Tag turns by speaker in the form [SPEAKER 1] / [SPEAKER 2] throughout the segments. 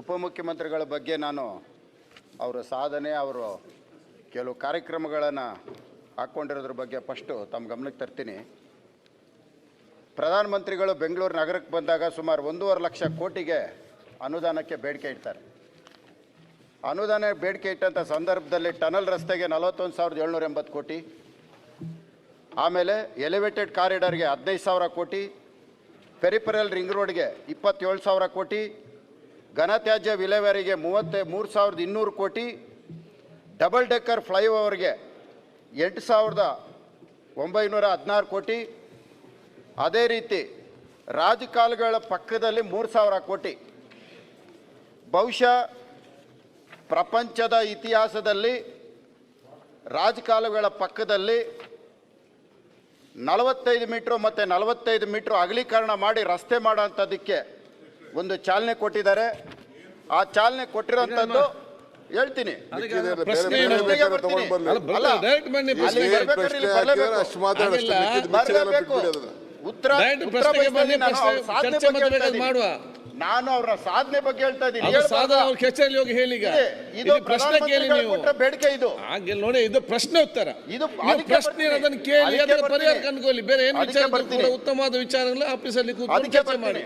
[SPEAKER 1] ಉಪಮುಖ್ಯಮಂತ್ರಿಗಳ ಬಗ್ಗೆ ನಾನು ಅವರ ಸಾಧನೆ, ಅವರು ಕೆಲವು ಕಾರ್ಯಕ್ರಮಗಳನ್ನು ಹಾಕ್ಕೊಂಡಿರೋದ್ರ ಬಗ್ಗೆ ಫಸ್ಟು ತಮ್ಮ ಗಮನಕ್ಕೆ ತರ್ತೀನಿ. ಪ್ರಧಾನಮಂತ್ರಿಗಳು ಬೆಂಗಳೂರು ನಗರಕ್ಕೆ ಬಂದಾಗ ಸುಮಾರು ಒಂದೂವರೆ ಲಕ್ಷ ಕೋಟಿಗೆ ಅನುದಾನಕ್ಕೆ ಬೇಡಿಕೆ ಇಡ್ತಾರೆ. ಅನುದಾನ ಬೇಡಿಕೆ ಇಟ್ಟಂಥ ಸಂದರ್ಭದಲ್ಲಿ ಟನಲ್ ರಸ್ತೆಗೆ ನಲವತ್ತೊಂದು ಸಾವಿರದ ಏಳ್ನೂರ ಎಂಬತ್ತು ಕೋಟಿ, ಆಮೇಲೆ ಎಲಿವೇಟೆಡ್ ಕಾರಿಡಾರ್ಗೆ ಹದಿನೈದು ಸಾವಿರ ಕೋಟಿ ಪೆರಿಪರಲ್ ರಿಂಗ್ ರೋಡ್ಗೆ ಇಪ್ಪತ್ತೇಳು ಸಾವಿರ ಕೋಟಿ ಘನತ್ಯಾಜ್ಯ ವಿಲೇವಾರಿಗೆ ಮೂವತ್ತ, ಮೂರು ಸಾವಿರದ ಇನ್ನೂರು ಕೋಟಿ, ಡಬಲ್ ಡೆಕ್ಕರ್ ಫ್ಲೈಓವರ್ಗೆ ಎಂಟು ಸಾವಿರದ ಒಂಬೈನೂರ ಹದಿನಾರು ಕೋಟಿ. ಅದೇ ರೀತಿ ರಾಜಕಾಲುಗಳ ಪಕ್ಕದಲ್ಲಿ ಮೂರು ಸಾವಿರ ಕೋಟಿ. ಬಹುಶಃ ಪ್ರಪಂಚದ ಇತಿಹಾಸದಲ್ಲಿ, ರಾಜಕಾಲುಗಳ ಪಕ್ಕದಲ್ಲಿ ನಲವತ್ತೈದು ಮೀಟ್ರು ಮತ್ತು ನಲವತ್ತೈದು ಮೀಟ್ರು ಅಗಲೀಕರಣ ಮಾಡಿ ರಸ್ತೆ ಮಾಡೋಂಥದ್ದಕ್ಕೆ ಒಂದು ಚಾಲನೆ ಕೊಟ್ಟಿದ್ದಾರೆ. ಆ ಚಾಲನೆ ಕೊಟ್ಟಿರೋಂಥದ್ದು ಹೇಳ್ತೀನಿ. ಉತ್ತರ.
[SPEAKER 2] ಮಾಡುವ.
[SPEAKER 1] ನಾನು ಅವರ ಸಾಧನೆ ಬಗ್ಗೆ ಹೇಳ್ತಾ ಇದ್ದೀನಿ?
[SPEAKER 2] ಸಾಧನ ಅವ್ರ ಕೆಚ್ಚಲ್ಲಿ ಹೋಗಿ ಹೇಳಿ ಈಗ.
[SPEAKER 1] ಇದು.
[SPEAKER 2] ಪ್ರಶ್ನೆ ಕೇಳಿ ನೀವು.
[SPEAKER 1] ಬೇಡಿಕೆ ಇದು.
[SPEAKER 2] ಹಾಗೆ ನೋಡಿ ಇದು ಪ್ರಶ್ನೆ ಉತ್ತರ.
[SPEAKER 1] ಇದು
[SPEAKER 2] ಪ್ರಶ್ನೆ. ಅದನ್ನು ಕೇಳಿ ಅದರ. ಪರಿಹಾರ ಕಂಡುಕೊಳ್ಳಿ. ಬೇರೆ ಏನು ವಿಚಾರ
[SPEAKER 1] ಬರ್ತೀನಿ.
[SPEAKER 2] ಉತ್ತಮವಾದ ವಿಚಾರಗಳು ಆಫೀಸಲ್ಲಿ ಕೂತು
[SPEAKER 1] ಅದಕ್ಕೆ
[SPEAKER 2] ಚರ್ಚೆ ಮಾಡಿ.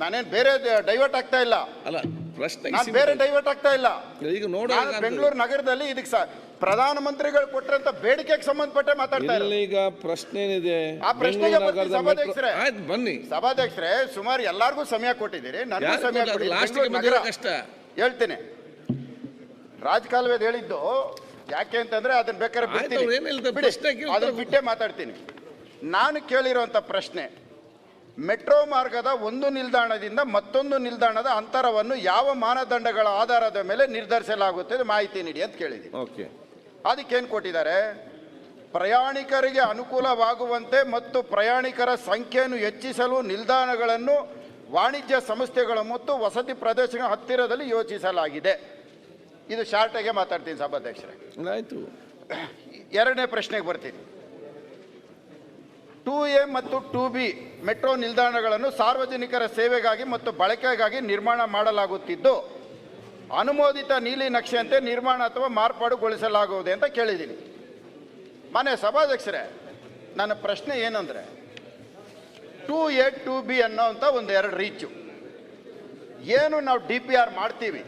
[SPEAKER 1] ನಾನೇನು ಬೇರೆ ಡೈವರ್ಟ್ ಆಗ್ತಾ ಇಲ್ಲ.
[SPEAKER 2] ಅಲ್ಲ ಪ್ರಶ್ನೆಗೆ
[SPEAKER 1] ನಾನು ಬೇರೆ ಡೈವರ್ಟ್ ಆಗ್ತಾ ಇಲ್ಲ.
[SPEAKER 2] ಈಗ ನೋಡಿ
[SPEAKER 1] ಬೆಂಗಳೂರು ನಗರದಲ್ಲಿ ಇದಕ್ಕೆ ಪ್ರಧಾನ ಮಂತ್ರಿಗಳು ಕೊಟ್ಟಂತ ಬೇಡಿಕೆಗೆ ಸಂಬಂಧಪಟ್ಟ ಮಾತಾಡ್ತಾ ಇಲ್ಲ
[SPEAKER 2] ಈಗ ಪ್ರಶ್ನೆ ಏನಿದೆ
[SPEAKER 1] ಆ ಪ್ರಶ್ನೆಗೆ ಸಭಾಧ್ಯಕ್ಷರೇ.
[SPEAKER 2] ಆಯ್ತು ಬನ್ನಿ.
[SPEAKER 1] ಸಭಾಧ್ಯಕ್ಷರೇ ಸುಮಾರು ಎಲ್ಲರಿಗೂ ಸಮಯ ಕೊಟ್ಟಿದ್ದೀರಿ ನನಗೂ ಸಮಯ ಕೊಟ್ಟಿದ್ದೀರಿ.
[SPEAKER 2] ಕಷ್ಟ.
[SPEAKER 1] ಹೇಳ್ತೇನೆ. ರಾಜಕಾಲುವೆದು ಹೇಳಿದ್ದು ಯಾಕೆ ಅಂತಂದ್ರೆ ಅದನ್ನ ಬೇಕಾದ್ರೆ ಬಿಡ್ತೀನಿ.
[SPEAKER 2] ಪ್ರಶ್ನೆ
[SPEAKER 1] ಅದನ್ನ
[SPEAKER 2] ಬಿಟ್ಟೆ
[SPEAKER 1] ಬಿಟ್ಟೇ ಮಾತಾಡ್ತೀನಿ. ನಾನು ಕೇಳಿರುವಂತ ಪ್ರಶ್ನೆ ಮೆಟ್ರೋ ಮಾರ್ಗದ ಒಂದು ನಿಲ್ದಾಣದಿಂದ ಮತ್ತೊಂದು ನಿಲ್ದಾಣದ ಅಂತರವನ್ನು ಯಾವ ಮಾನದಂಡಗಳ ಆಧಾರದ ಮೇಲೆ ನಿರ್ಧರಿಸಲಾಗುತ್ತದೆ ಮಾಹಿತಿ ನೀಡಿ ಅಂತ ಕೇಳಿದೆ
[SPEAKER 2] ಓಕೆ.
[SPEAKER 1] ಅದಕ್ಕೇನು ಕೊಟ್ಟಿದ್ದಾರೆ? ಪ್ರಯಾಣಿಕರಿಗೆ ಅನುಕೂಲವಾಗುವಂತೆ ಮತ್ತು ಪ್ರಯಾಣಿಕರ ಸಂಖ್ಯೆಯನ್ನು ಹೆಚ್ಚಿಸಲು ನಿಲ್ದಾಣಗಳನ್ನು ವಾಣಿಜ್ಯ ಸಂಸ್ಥೆಗಳು ಮತ್ತು ವಸತಿ ಪ್ರದೇಶಗಳ ಹತ್ತಿರದಲ್ಲಿ ಯೋಚಿಸಲಾಗಿದೆ. ಇದು ಶಾರ್ಟಾಗೆ ಮಾತಾಡ್ತೀನಿ ಸಭಾಧ್ಯಕ್ಷರೇ.
[SPEAKER 2] ಆಯಿತು.
[SPEAKER 1] ಎರಡನೇ ಪ್ರಶ್ನೆಗೆ ಬರ್ತೀನಿ. ಟೂ ಎ ಮತ್ತು ಟೂ ಬಿ ಮೆಟ್ರೋ ನಿಲ್ದಾಣಗಳನ್ನು ಸಾರ್ವಜನಿಕರ ಸೇವೆಗಾಗಿ ಮತ್ತು ಬಳಕೆಗಾಗಿ ನಿರ್ಮಾಣ ಮಾಡಲಾಗುತ್ತಿದ್ದು, ಅನುಮೋದಿತ ನೀಲಿ ನಕ್ಷೆಯಂತೆ ನಿರ್ಮಾಣ ಅಥವಾ ಮಾರ್ಪಾಡುಗೊಳಿಸಲಾಗುವುದೇ ಅಂತ ಕೇಳಿದ್ದೀನಿ. ಮನೆ ಸಭಾಧ್ಯಕ್ಷರೇ, ನನ್ನ ಪ್ರಶ್ನೆ ಏನಂದರೆ, ಟೂ ಎ, ಟೂ ಬಿ ಅನ್ನೋವಂಥ ಒಂದು ಎರಡು ರೀಚು. ಏನು ನಾವು ಡಿ ಪಿ ಆರ್ ಮಾಡ್ತೀವಿ?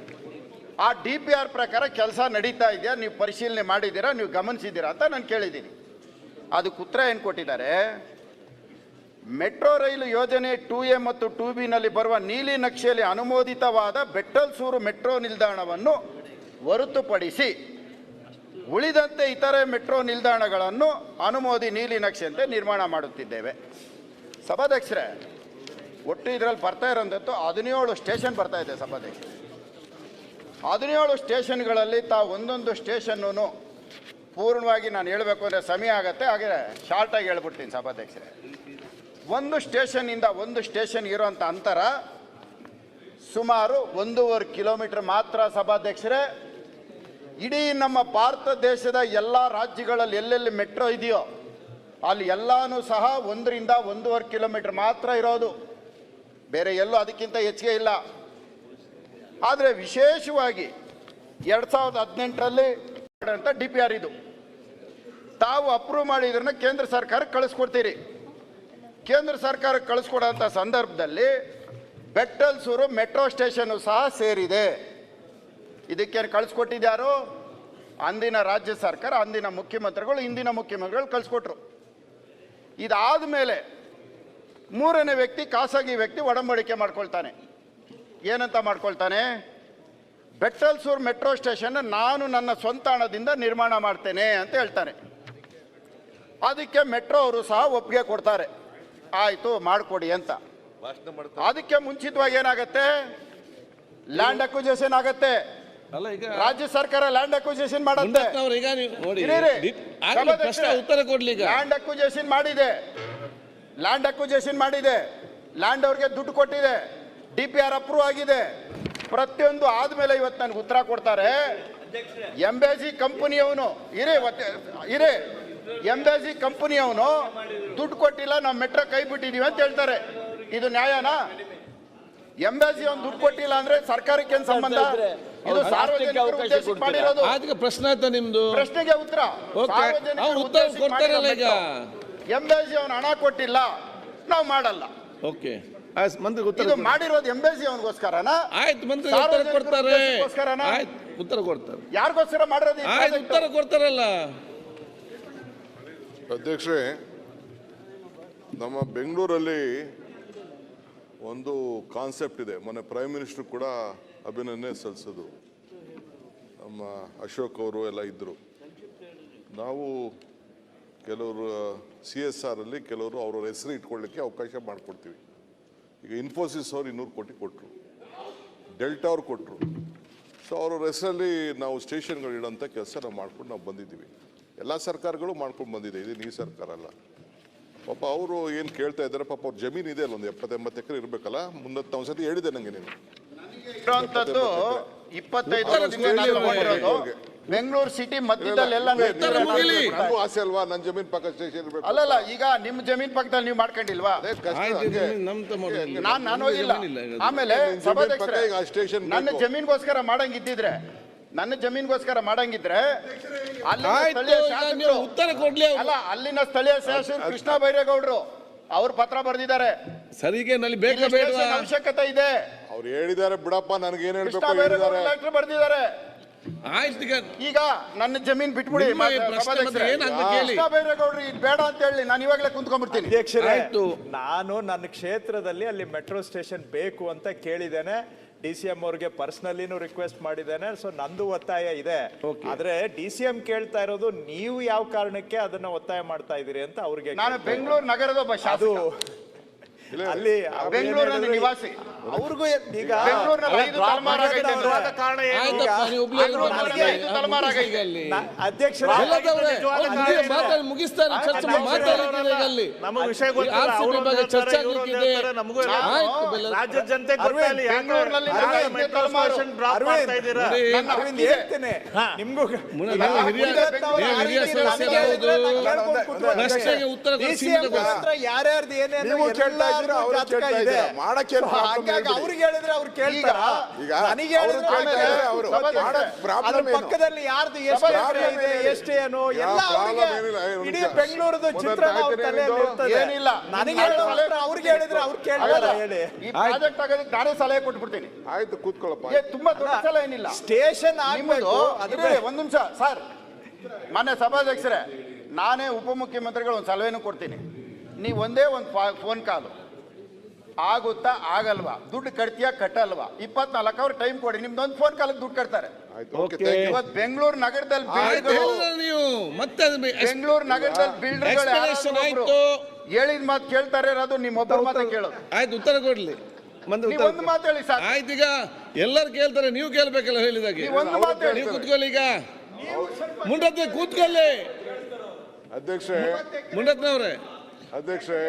[SPEAKER 1] ಆ ಡಿ ಪಿ ಆರ್ ಪ್ರಕಾರ ಕೆಲಸ ನಡೀತಾ ಇದೆಯಾ? ನೀವು ಪರಿಶೀಲನೆ ಮಾಡಿದ್ದೀರಾ? ನೀವು ಗಮನಿಸಿದ್ದೀರಾ ಅಂತ ನಾನು ಕೇಳಿದ್ದೀನಿ. ಅದಕ್ಕೆ ಉತ್ತರ ಏನು ಕೊಟ್ಟಿದ್ದಾರೆ? ಮೆಟ್ರೋ ರೈಲು ಯೋಜನೆ ಟೂ ಎ ಮತ್ತು ಟೂ ಬಿನಲ್ಲಿ ಬರುವ ನೀಲಿ ನಕ್ಷೆಯಲ್ಲಿ ಅನುಮೋದಿತವಾದ ಬೆಟ್ಟಲ್ಸೂರು ಮೆಟ್ರೋ ನಿಲ್ದಾಣವನ್ನು ಹೊರತುಪಡಿಸಿ ಉಳಿದಂತೆ ಇತರೆ ಮೆಟ್ರೋ ನಿಲ್ದಾಣಗಳನ್ನು ಅನುಮೋದಿ ನೀಲಿ ನಕ್ಷೆಯಂತೆ ನಿರ್ಮಾಣ ಮಾಡುತ್ತಿದ್ದೇವೆ. ಸಭಾಧ್ಯಕ್ಷರೇ, ಒಟ್ಟು ಇದರಲ್ಲಿ ಬರ್ತಾ ಇರೋಂಥದ್ದು ಹದಿನೇಳು ಸ್ಟೇಷನ್ ಬರ್ತಾ ಇದೆ ಸಭಾಧ್ಯಕ್ಷ ಹದಿನೇಳು ಸ್ಟೇಷನ್ಗಳಲ್ಲಿ ತಾವು ಒಂದೊಂದು ಸ್ಟೇಷನ್ನು ಪೂರ್ಣವಾಗಿ ನಾನು ಹೇಳಬೇಕು ಅಂದರೆ ಸಮಯ ಆಗುತ್ತೆ, ಹಾಗೆ ಶಾರ್ಟಾಗಿ ಹೇಳ್ಬಿಡ್ತೀನಿ ಸಭಾಧ್ಯಕ್ಷರೇ. ಒಂದು ಸ್ಟೇಷನಿಂದ ಒಂದು ಸ್ಟೇಷನ್ ಇರೋಂಥ ಅಂತರ ಸುಮಾರು ಒಂದೂವರೆ ಕಿಲೋಮೀಟರ್ ಮಾತ್ರ ಸಭಾಧ್ಯಕ್ಷರೇ. ಇಡೀ ನಮ್ಮ ಭಾರತ ದೇಶದ ಎಲ್ಲ ರಾಜ್ಯಗಳಲ್ಲಿ ಎಲ್ಲೆಲ್ಲಿ ಮೆಟ್ರೋ ಇದೆಯೋ, ಅಲ್ಲಿ ಎಲ್ಲಾನು ಸಹ ಒಂದರಿಂದ ಒಂದೂವರೆ ಕಿಲೋಮೀಟರ್ ಮಾತ್ರ ಇರೋದು. ಬೇರೆ ಎಲ್ಲೂ ಅದಕ್ಕಿಂತ ಹೆಚ್ಚಿಗೆ ಇಲ್ಲ. ಆದರೆ ವಿಶೇಷವಾಗಿ ಎರಡು ಸಾವಿರದ ಹದಿನೆಂಟರಲ್ಲಿ ಡಿ ಪಿ ಆರ್ ಇದು. ತಾವು ಅಪ್ರೂವ್ ಮಾಡಿದ್ರನ್ನ ಕೇಂದ್ರ ಸರ್ಕಾರಕ್ಕೆ ಕಳಿಸ್ಕೊಡ್ತೀರಿ. ಕೇಂದ್ರ ಸರ್ಕಾರಕ್ಕೆ ಕಳಿಸ್ಕೊಡೋಂಥ ಸಂದರ್ಭದಲ್ಲಿ ಬೆಟ್ಟಲ್ಸೂರು ಮೆಟ್ರೋ ಸ್ಟೇಷನ್ನು ಸಹ ಸೇರಿದೆ. ಇದಕ್ಕೇನು ಕಳಿಸ್ಕೊಟ್ಟಿದ್ಯಾರು? ಅಂದಿನ ರಾಜ್ಯ ಸರ್ಕಾರ, ಅಂದಿನ ಮುಖ್ಯಮಂತ್ರಿಗಳು, ಇಂದಿನ ಮುಖ್ಯಮಂತ್ರಿಗಳು ಕಳಿಸ್ಕೊಟ್ರು. ಇದಾದ ಮೇಲೆ ಮೂರನೇ ವ್ಯಕ್ತಿ ಖಾಸಗಿ ವ್ಯಕ್ತಿ ಒಡಂಬಡಿಕೆ ಮಾಡ್ಕೊಳ್ತಾನೆ. ಏನಂತ ಮಾಡ್ಕೊಳ್ತಾನೆ? ಬೆಟ್ಟಲ್ಸೂರು ಮೆಟ್ರೋ ಸ್ಟೇಷನ್ ನಾನು ನನ್ನ ಸ್ವಂತ ಹಣದಿಂದ ನಿರ್ಮಾಣ ಮಾಡ್ತೇನೆ ಅಂತ ಹೇಳ್ತಾನೆ. ಅದಕ್ಕೆ ಮೆಟ್ರೋ ಅವರು ಸಹ ಒಪ್ಪಿಗೆ ಕೊಡ್ತಾರೆ. ಆಯಿತು ಮಾಡಿಕೊಡಿ ಅಂತ. ಅದಕ್ಕೆ ಮುಂಚಿತವಾಗಿ ಏನಾಗತ್ತೆ? ಲ್ಯಾಂಡ್ ಅಕ್ವಿಜೇಷನ್ ಆಗತ್ತೆ.
[SPEAKER 2] ಅಲ್ಲ ಈಗ
[SPEAKER 1] ರಾಜ್ಯ ಸರ್ಕಾರ ಲ್ಯಾಂಡ್ ಅಕ್ವಿಜೇಷನ್ ಮಾಡುತ್ತೆ.
[SPEAKER 2] ಮುಂಡತ್ನವ್ರು ಈಗ ನೀವು ನೋಡಿ
[SPEAKER 1] ಇರೀರಿ.
[SPEAKER 2] ಡಿ- ಪ್ರಶ್ನೆ ಉತ್ತರ ಕೊಡ್ಲಿ ಈಗ.
[SPEAKER 1] ಲ್ಯಾಂಡ್ ಅಕ್ವಿಜೇಷನ್ ಮಾಡಿದೆ. ಲ್ಯಾಂಡ್ ಅಕ್ವಿಜೇಷನ್ ಮಾಡಿದೆ. ಲ್ಯಾಂಡ್ ಅವ್ರಿಗೆ ದುಡ್ಡು ಕೊಟ್ಟಿದೆ. ಡಿ ಪಿ ಆರ್ ಅಪ್ರೂವ್ ಆಗಿದೆ. ಪ್ರತಿಯೊಂದು ಆದ್ಮೇಲೆ ಇವತ್ತು ನನಗೆ ಉತ್ತರ ಕೊಡ್ತಾರೆ. ಎಂಬೇಸಿ ಕಂಪನಿಯವನು ಇರೇ ಇರೇ. ಎಂಬೇಸಿ ಕಂಪನಿಯವನು ದುಡ್ಡು ಕೊಟ್ಟಿಲ್ಲ ನಾವು ಮೆಟ್ರೋ ಕೈ ಬಿಟ್ಟಿದೀವಿ ಅಂತ ಹೇಳ್ತಾರೆ. ಇದು ನ್ಯಾಯನಾ? ಎಂಬೆಸಿ ಅವ್ನು ದುಡ್ಡು ಕೊಟ್ಟಿಲ್ಲ ಅಂದ್ರೆ ಸರ್ಕಾರಕ್ಕೆ ಏನ್ ಸಂಬಂಧ ಇದು
[SPEAKER 3] ಸಾರ್ವಜನಿಕ
[SPEAKER 1] ಸಾರ್ವಜನಿಕರ ಉದ್ದೇಶಕ್ಕೆ? ಮಾಡಿರೋದು.
[SPEAKER 2] ಅದಕ್ಕೆ ಪ್ರಶ್ನೆ ಆಯ್ತು ನಿಮ್ದು?
[SPEAKER 1] ಪ್ರಶ್ನೆಗೆ ಉತ್ತರ.
[SPEAKER 2] ಸಾರ್ವಜನಿಕ
[SPEAKER 1] ಸಾರ್ವಜನಿಕರ
[SPEAKER 2] ಉತ್ತರ
[SPEAKER 1] ಉದ್ದೇಶಕ್ಕೆ
[SPEAKER 2] ಕೊಡ್ತಾರಲ್ಲ ಈಗ.
[SPEAKER 1] ಎಂಬಾಸಿ ಅವನು ಹಣ ಕೊಟ್ಟಿಲ್ಲ ನಾವು ಮಾಡಲ್ಲ.
[SPEAKER 2] ಓಕೆ ಮಂತ್ರಿ ಉತ್ತರ
[SPEAKER 1] ಇದು ಮಾಡಿರೋದು ಎಂಬೆಸಿ ಅವನಿಗೋಸ್ಕರನಾ
[SPEAKER 2] ಆಯ್ತು ಮಂತ್ರಿ ಉತ್ತರ
[SPEAKER 1] ಸಾರ್ವಜನಿಕರ
[SPEAKER 2] ಕೊಡ್ತಾರೆ.
[SPEAKER 1] ಉದ್ದೇಶಕ್ಕೋಸ್ಕರನಾ?
[SPEAKER 2] ಆಯ್ತು ಉತ್ತರ ಕೊಡ್ತಾರೆ.
[SPEAKER 1] ಯಾರಿಗೋಸ್ಕರ ಮಾಡಿರೋದು ಈ
[SPEAKER 2] ಆಯ್ತು
[SPEAKER 1] project?
[SPEAKER 2] ಉತ್ತರ ಕೊಡ್ತಾರಲ್ಲ.
[SPEAKER 4] ಅಧ್ಯಕ್ಷರೇ, ನಮ್ಮ ಬೆಂಗಳೂರಲ್ಲಿ ಒಂದು ಕಾನ್ಸೆಪ್ಟ್ ಇದೆ. ಮೊನ್ನೆ ಪ್ರೈಮ್ ಮಿನಿಸ್ಟರ್ ಕೂಡ ಅಭಿನಂದನೆ ಸಲ್ಲಿಸೋದು ನಮ್ಮ ಅಶೋಕ್ ಅವರು ಎಲ್ಲ ಇದ್ದರು ನಾವು ಕೆಲವರು ಸಿ ಎಸ್ ಆರಲ್ಲಿ ಕೆಲವರು ಅವರ ಹೆಸರು ಇಟ್ಕೊಳ್ಳಿಕ್ಕೆ ಅವಕಾಶ ಮಾಡಿಕೊಡ್ತೀವಿ. ಈಗ ಇನ್ಫೋಸಿಸ್ ಅವ್ರು ಇನ್ನೂರು ಕೋಟಿ ಕೊಟ್ಟರು ಡೆಲ್ಟಾ ಅವ್ರು ಕೊಟ್ಟರು ಸೊ ಅವ್ರ ಹೆಸರಲ್ಲಿ ನಾವು ಸ್ಟೇಷನ್ಗಳು ಇಡೋಂಥ ಕೆಲಸ ನಾವು ಮಾಡ್ಕೊಂಡು ನಾವು ಬಂದಿದ್ದೀವಿ. ಎಲ್ಲ ಸರ್ಕಾರಗಳು ಮಾಡ್ಕೊಂಡು ಬಂದಿದೆ ಇದು ಈ ಸರ್ಕಾರ ಅಲ್ಲ. ಪಾಪ ಅವರು ಏನು ಕೇಳ್ತಾ ಇದ್ದಾರೆ ಪಾಪ ಅವ್ರ ಜಮೀನು ಇದೆ ಅಲ್ಲ ಒಂದು ಎಪ್ಪತ್ತೆಂಬತ್ತು ಎಕರೆ ಇರಬೇಕಲ್ಲ ಮುಂದತ್ತು ಒಂದ್ಸತಿ ಹೇಳಿದೆ ನನಗೆ ನೀನು.
[SPEAKER 1] ಬೆಂಗಳೂರು ಸಿಟಿ ಮಧ್ಯದಲ್ಲಿ ಎಲ್ಲ
[SPEAKER 2] ಉತ್ತರ
[SPEAKER 4] ನನಗೂ ಆಸೆ ಅಲ್ವಾ ನನ್ನ ಜಮೀನ್ ಪಕ್ಕ ಸ್ಟೇಷನ್ ಇರಬೇಕು
[SPEAKER 1] ಅಲ್ಲಲ್ಲ ಈಗ ನಿಮ್ ಜಮೀನ್ ಪಕ್ಕದಲ್ಲಿ ನೀವು ಮಾಡ್ಕೊಂಡಿಲ್ವಾ. ನಾನ್ ನಾನು ಹೋಗಿಲ್ಲ. ಆಮೇಲೆ ಸಭಾಧ್ಯಕ್ಷರೇ,
[SPEAKER 4] ಈಗ ಆ ಸ್ಟೇಷನ್
[SPEAKER 1] ನನ್ನ. ಜಮೀನ್ಗೋಸ್ಕರ ಮಾಡಂಗಿದ್ದಿದ್ರೆ ನನ್ನ ಜಮೀನ್ಗೋಸ್ಕರ ಮಾಡಂಗಿದ್ರೆ ಅಲ್ಲಿನ ಸ್ಥಳೀಯ
[SPEAKER 2] ಈಗ
[SPEAKER 1] ಶಾಸಕರು-
[SPEAKER 2] ಉತ್ತರ ಕೊಡ್ಲಿ ಅವ್ರು.
[SPEAKER 1] ಅಲ್ಲ ಅಲ್ಲಿನ ಸ್ಥಳೀಯ ಶಾಸಕರು ಕೃಷ್ಣ ಬೈರೇಗೌಡರು ಅವ್ರು ಪತ್ರ ಬರೆದಿದ್ದಾರೆ.
[SPEAKER 2] ಸರಿಗೆ ನಲ್ಲಿ ಬೇಕಾ ಬೇಡವಾ?
[SPEAKER 1] ಅವಶ್ಯಕತೆ ಇದೆ.
[SPEAKER 4] ಅವ್ರು ಹೇಳಿದ್ದಾರೆ ಬಿಡಪ್ಪ ನನಗೆ ಏನ್
[SPEAKER 1] ಕೃಷ್ಣ
[SPEAKER 4] ಹೇಳ್ಬೇಕು
[SPEAKER 1] ಬೈರೇಗೌಡರು
[SPEAKER 4] ಹೇಳಿದ್ದಾರೆ.
[SPEAKER 1] ಲೆಟರ್ ಬರೆದಿದ್ದಾರೆ.
[SPEAKER 2] ಆಯ್ತು ಈಗ
[SPEAKER 1] ಈಗ ನನ್ನ ಜಮೀನ್ ಬಿಟ್ಬಿಡಿ
[SPEAKER 2] ನಿಮ್ಮ ಈ ಪ್ರಶ್ನೆ.
[SPEAKER 1] ಕೃಷ್ಣ ಬೈರೇಗೌಡರು ಇದು ಬೇಡ ಅಂತ ಹೇಳಿ ನಾನು ಇವಾಗಲೇ ಕುಂತ್ಕೊಂಡ್ಬಿಡ್ತೀನಿ.
[SPEAKER 3] ಅಧ್ಯಕ್ಷರೇ
[SPEAKER 2] ಆಯ್ತು.
[SPEAKER 3] ನಾನು ನನ್ನ ಕ್ಷೇತ್ರದಲ್ಲಿ ಅಲ್ಲಿ ಮೆಟ್ರೋ ಸ್ಟೇಷನ್ ಬೇಕು ಅಂತ ಕೇಳಿದ್ದೇನೆ. ಡಿ ಸಿ ಎಂ ಅವ್ರಿಗೆ ಪರ್ಸನಲಿನೂ ರಿಕ್ವೆಸ್ಟ್ ಮಾಡಿದ್ದೇನೆ. ಸೊ ನಂದು ಒತ್ತಾಯ ಇದೆ. ಆದ್ರೆ ಡಿ ಸಿ ಎಂ ಕೇಳ್ತಾ ಇರೋದು ನೀವು ಯಾವ ಕಾರಣಕ್ಕೆ ಅದನ್ನ ಒತ್ತಾಯ ಮಾಡ್ತಾ ಇದ್ದೀರಿ ಅಂತ ಅವ್ರಿಗೆ
[SPEAKER 1] ನಾನು ಬೆಂಗಳೂರು ನಗರದ ಒಬ್ಬ
[SPEAKER 3] ಅದು
[SPEAKER 1] ಶಾಸಕ.
[SPEAKER 3] ಅಲ್ಲಿ
[SPEAKER 1] ಬೆಂಗಳೂರಿನ ನಿವಾಸಿ.
[SPEAKER 3] ಅವ್ರಿಗೂ ಈಗ
[SPEAKER 5] ಏನು?
[SPEAKER 3] ಅಧ್ಯಕ್ಷರೇ
[SPEAKER 2] ಮುಗಿಸ್ತಾರೆ ಚರ್ಚೆ ಮಾತಾಡಲಿಕ್ಕಿದೆ ಅಲ್ಲಿ.
[SPEAKER 5] ನಮಗೆ ವಿಷಯ ಗೊತ್ತಿಲ್ಲ
[SPEAKER 2] ಬಗ್ಗೆ ಚರ್ಚೆ ಆಗ್ಲಿಕ್ಕಿದೆ
[SPEAKER 5] ನಮಗೂ ರಾಜ್ಯದ ಜನತೆ ಗೊತ್ತಿಲ್ಲ
[SPEAKER 1] ಬೆಂಗಳೂರಿನಲ್ಲಿ
[SPEAKER 5] ಡ್ರಾಪ್ ಮಾಡ್ತಾ ಇದ್ದೀರಾ?
[SPEAKER 3] ಅರವಿಂದ್ ಹೇಳ್ತೇನೆ. ನಿಮ್ಗೂ
[SPEAKER 2] ಹಿರಿಯ. ಪ್ರಶ್ನೆಗೆ ಉತ್ತರ
[SPEAKER 3] ಯಾರ್ಯಾರ್ದು ಏನೇನು
[SPEAKER 6] ನೀವು ಕೇಳ್ತಾ ಅವ್ರು
[SPEAKER 3] ಜಾತಕ ಇದೆ.
[SPEAKER 6] ಮಾಡಕ್ಕೆ
[SPEAKER 3] ಹಾಗಾಗಿ ಅವ್ರಿಗೆ ಹೇಳಿದ್ರೆ ಅವ್ರು ಕೇಳ್ತಾರ?
[SPEAKER 6] ಈಗ
[SPEAKER 3] ನನಗೆ ಹೇಳಿದ್ರೆ
[SPEAKER 6] ಅವ್ರು.
[SPEAKER 3] ಅದ್ರ ಪಕ್ಕದಲ್ಲಿ ಯಾರ್ದು ಎಷ್ಟು ಎಕರೆ ಇದೆ? ಎಷ್ಟು ಏನು ಎಲ್ಲ ಅವರಿಗೆ ಇಡೀ. ಬೆಂಗಳೂರದ ಚಿತ್ರಣ ಅವ್ರ ತಲೆಯಲ್ಲಿ ಇರ್ತದೆ.
[SPEAKER 1] ಏನಿಲ್ಲ.
[SPEAKER 3] ನನಗೆ
[SPEAKER 1] ನಾನು
[SPEAKER 3] ಹೇಳೋ
[SPEAKER 1] ಸಲಹೆ-
[SPEAKER 3] ಮಾತ್ರ ಅವ್ರಿಗೆ ಹೇಳಿದ್ರೆ ಅವ್ರು ಕೇಳ್ತಾರ. ಹೇಳಿ.
[SPEAKER 1] ಈ ಪ್ರಾಜೆಕ್ಟ್ ಆಗೋದಕ್ಕೆ ನಾನೇ ಸಲಹೆ ಕೊಟ್ಬಿಡ್ತೀನಿ.
[SPEAKER 4] ಆಯ್ತು ಕೂತ್ಕೊಳ್ಳಪ್ಪ
[SPEAKER 1] ತುಂಬಾ ದೊಡ್ಡ ಸಲಹೆ ಏನಿಲ್ಲ.
[SPEAKER 3] ಸ್ಟೇಷನ್ ಆಗ್ಬೇಕು. ಅದು
[SPEAKER 1] ಇರಿ, ಒಂದ್ ನಿಮಿಷ ಸರ್. ಮಾನ್ಯ ಸಭಾಧ್ಯಕ್ಷರೇ ನಾನೇ ಉಪಮುಖ್ಯಮಂತ್ರಿಗಳು ಒಂದು ಸಲಹೆನೂ ಕೊಡ್ತೀನಿ. ನೀವು ಒಂದೇ ಒಂದು ಫೋನ್ ಕಾಲು ಆಗುತ್ತಾ ಆಗಲ್ವಾ? ದುಡ್ಡು ಕಟ್ತೀಯಾ ಕಟ್ಟಲ್ವಾ? ಇಪ್ಪತ್ನಾಲ್ಕು ಅವ್ರ ಟೈಮ್ ಕೊಡಿ ನಿಮ್ದೊಂದು ಫೋನ್ ಕಾಲಕ್ಕೆ ದುಡ್ಡು ಕಟ್ತಾರೆ.
[SPEAKER 4] ಆಯ್ತು ಓಕೆ
[SPEAKER 2] Okay.
[SPEAKER 4] ಥ್ಯಾಂಕ್ ಯು
[SPEAKER 1] ಇವತ್ತು ಬೆಂಗಳೂರು ನಗರದಲ್ಲಿ
[SPEAKER 2] ಆಯ್ತು
[SPEAKER 1] builder-
[SPEAKER 2] ನೀವು ಮತ್ತೆ ಅದು ಬಿ-
[SPEAKER 1] ಬೆಂಗಳೂರು ನಗರದಲ್ಲಿ ಬಿಲ್ಡರ್ಗಳು
[SPEAKER 2] Explanation ಆಯ್ತು.
[SPEAKER 1] ಹೇಳಿದ ಮಾತು ಕೇಳ್ತಾರೆ ನಿಮ್ಮ ಒಬ್ಬರ ಮಾತು ಕೇಳೋದು.
[SPEAKER 2] ಆಯ್ತು ಉತ್ತರ ಕೊಡ್ಲಿ. ಮಂದಿ
[SPEAKER 1] ನೀವು
[SPEAKER 2] ಉತ್ತರ
[SPEAKER 1] ಒಂದು ಮಾತು ಹೇಳಿ ಸರ್
[SPEAKER 2] ಆಯ್ತು ಈಗ ಎಲ್ಲರೂ ಕೇಳ್ತಾರೆ ನೀವು ಕೇಳ್ಬೇಕಲ್ಲ ಹೇಳಿದಾಗೆ.
[SPEAKER 1] ನೀವು ಒಂದು ಮಾತು ಹೇಳಿ
[SPEAKER 2] ನೀವು ಕೂತ್ಕೊಳ್ಳಿ ಈಗ. ಮುಂಡತ್ನ ಕೂತ್ಕೊಳ್ಳಿ.
[SPEAKER 4] ಅಧ್ಯಕ್ಷರೇ
[SPEAKER 2] ಮುಂಡತ್ನವ್ರೆ.
[SPEAKER 4] ಅಧ್ಯಕ್ಷರೇ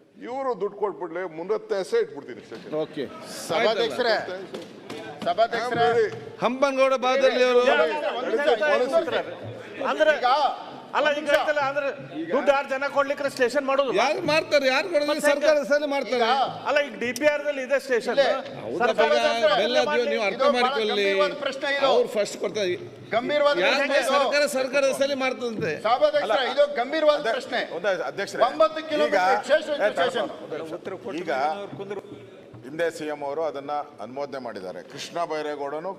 [SPEAKER 4] ಇವರು ದುಡ್ಡು ಕೊಟ್ಬಿಡ್ಲಿ ಮುನ್ನತ್ತೆ ಹೆಸರೇ ಇಟ್ಬಿಡ್ತೀನಿ ಸ್ಟೇಷನ್
[SPEAKER 2] ಓಕೆ.
[SPEAKER 1] ಸಭಾಧ್ಯಕ್ಷರೇ ಸಭಾಧ್ಯಕ್ಷರೇ.
[SPEAKER 2] ಹಂಪನಗೌಡ ಬಾದಲ್ಲಿ ಅವರು
[SPEAKER 5] ಅಂದ್ರೆ
[SPEAKER 1] ಈಗ
[SPEAKER 5] ಅಲ್ಲ ಈಗ ಹೇಳ್ತಲ್ಲ ಅಂದ್ರೆ ದುಡ್ಡು ಆರು ಜನ ಕೊಡ್ಲಿಕ್ಕೆ ಸ್ಟೇಷನ್ ಮಾಡೋದು?
[SPEAKER 2] ಯಾರು ಮಾಡ್ತಾರೆ? ಯಾರು ಕೊಡೋದು? ಸರ್ಕಾರ ಸಲ ಮಾಡ್ತಾರೆ.
[SPEAKER 5] ಅಲ್ಲ ಈಗ ಡಿ ಪಿ ಆರ್ ದಲ್ಲಿ ಇದೆ ಸ್ಟೇಷನ್
[SPEAKER 2] ಬೆಲ್ಲ ನೀವು ಅರ್ಥ ಮಾಡಿಕೊಳ್ಳಿ.
[SPEAKER 1] ಪ್ರಶ್ನೆ ಇದು.
[SPEAKER 2] ಅವ್ರು ಫಸ್ಟ್ ಕೊಡ್ತಾರೆ.
[SPEAKER 1] ಗಂಭೀರವಾದ.
[SPEAKER 2] ಸರ್ಕಾರ ಸರ್ಕಾರದ ಸಲ ಮಾಡ್ತದಂತೆ.
[SPEAKER 1] ಸಭಾಧ್ಯಕ್ಷರೇ ಇದು ಗಂಭೀರವಾದ ಪ್ರಶ್ನೆ.
[SPEAKER 6] ಅಧ್ಯಕ್ಷರೇ.
[SPEAKER 1] ಒಂಬತ್ತು ಕಿಲೋಮೀಟರ್
[SPEAKER 6] ಈಗ ಹಿಂದೆ ಸಿ ಎಂ ಅವರು ಅದನ್ನ ಅನುಮೋದನೆ ಮಾಡಿದ್ದಾರೆ. ಕೃಷ್ಣ ಬೈರೇಗೌಡನು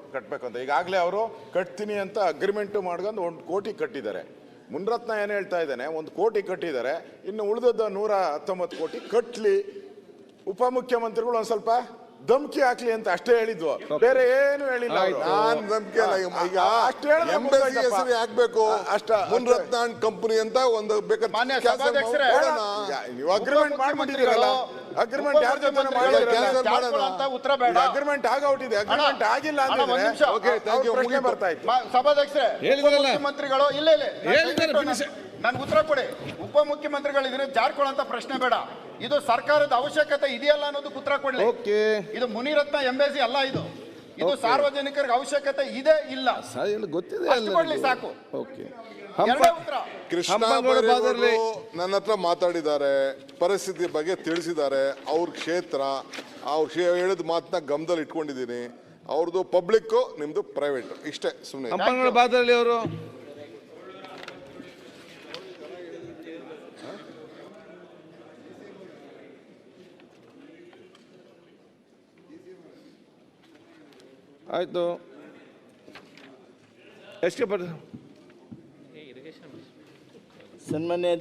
[SPEAKER 6] ಅಂತ ಈಗಾಗಲೇ ಅವರು ಕಟ್ತೀನಿ ಅಂತ ಅಗ್ರಿಮೆಂಟ್ ಮಾಡ್ಕೊಂಡು ಒಂದು ಕೋಟಿ ಕಟ್ಟಿದ್ದಾರೆ. ಮುನ್ರತ್ನ ಏನು ಹೇಳ್ತಾ ಇದ್ದಾನೆ? ಒಂದು ಕೋಟಿ ಕಟ್ಟಿದ್ದಾರೆ. ಇನ್ನು ಉಳಿದದ್ದು ನೂರ ಹತ್ತೊಂಬತ್ತು ಕೋಟಿ ಕಟ್ಟಲಿ ಉಪಮುಖ್ಯಮಂತ್ರಿಗಳು ಒಂದ್ ಸ್ವಲ್ಪ ಧಮ್ಕಿ ಹಾಕ್ಲಿ ಅಂತ ಅಷ್ಟೇ ಹೇಳಿದ್ವು. ಬೇರೆ ಏನು ಹೇಳಿಲ್ಲ.
[SPEAKER 4] ನಾನ್ ಇಲ್ಲ ಈಗ- ಅಷ್ಟೇ
[SPEAKER 6] ಅಷ್ಟು ಹೇಳಿದ್ರೆ
[SPEAKER 4] ಎಂಬಸಿ
[SPEAKER 6] ಮುಗ್ದೋಯ್ತಪ್ಪ.
[SPEAKER 4] ಹೆಸರು ಹಾಕ್ಬೇಕು
[SPEAKER 6] ಅಷ್ಟ
[SPEAKER 4] ಮುನ್ರತ್ನ ಕಂಪನಿ ಅಂತ ಒಂದು ಬೇಕಾದ್ರೆ
[SPEAKER 6] ಅಗ್ರಿಮೆಂಟ್ ಮಾಡ್ಬಿಟ್ಟಿದ್ದೀರಲ್ಲ. ಅಗ್ರಿಮೆಂಟ್ ಯಾರ ಜೊತೆ
[SPEAKER 1] ಅಂತ ಉತ್ತರ ಬೇಡ.
[SPEAKER 6] ಅಗ್ರಿಮೆಂಟ್ ಇದೆ ಅಗ್ರಿಮೆಂಟ್ ಆಗಿಲ್ಲ ಅಂದ್ರೆ
[SPEAKER 4] thank you.
[SPEAKER 6] ಅವ್ರ ಪ್ರಶ್ನೆ ಬರ್ತಾ ಇತ್ತು.
[SPEAKER 1] ಸಭಾಧ್ಯಕ್ಷರೇ ಮುಖ್ಯಮಂತ್ರಿಗಳು ಇಲ್ಲ ಇಲ್ಲ. ನನ್ಗೆ ಉತ್ತರ ಕೊಡಿ. ಉಪಮುಖ್ಯಮಂತ್ರಿಗಳು ಇದ್ರೆ ಜಾರ್ಕೊಳ್ಳೋಂತ ಪ್ರಶ್ನೆ ಬೇಡ. ಇದು ಸರ್ಕಾರದ ಅವಶ್ಯಕತೆ ಇದೆಯಲ್ಲ ಅನ್ನೋದು ಉತ್ತರ ಕೊಡ್ಲಿ.
[SPEAKER 2] ಓಕೆ
[SPEAKER 1] ಇದು ಮುನಿರತ್ನ ಎಂಬೆಸಿ ಅಲ್ಲ ಇದು. ಇದು ಸಾರ್ವಜನಿಕರಿಗೆ ಅವಶ್ಯಕತೆ ಇದೆ ಇಲ್ಲ.
[SPEAKER 2] ಗೊತ್ತಿದೆ
[SPEAKER 1] ಅಷ್ಟು ಕೊಡ್ಲಿ ಸಾಕು.
[SPEAKER 2] ಓಕೆ
[SPEAKER 1] ಎರಡೇ ಉತ್ತರ.
[SPEAKER 4] ಕೃಷ್ಣ ಬೈರೇಗೌಡರು ನನ್ನ ಹತ್ರ ಮಾತಾಡಿದ್ದಾರೆ ಪರಿಸ್ಥಿತಿ ಬಗ್ಗೆ ತಿಳಿಸಿದ್ದಾರೆ ಅವ್ರ ಕ್ಷೇತ್ರ ಅವ್ರು ಕ್ಷೇ- ಹೇಳಿದ ಮಾತನ್ನ ಗಮನದಲ್ಲಿ ಇಟ್ಕೊಂಡಿದ್ದೀನಿ. ಅವ್ರದ್ದು ಪಬ್ಲಿಕ್ಕು ನಿಮ್ದು ಪ್ರೈವೇಟ್ ಇಷ್ಟೇ ಸುಮ್ಮನೆ
[SPEAKER 2] ಅವರು? ಆಯ್ತು. ಎಷ್ಟು ಪರ್
[SPEAKER 7] ಸನ್ಮಾನ್ಯ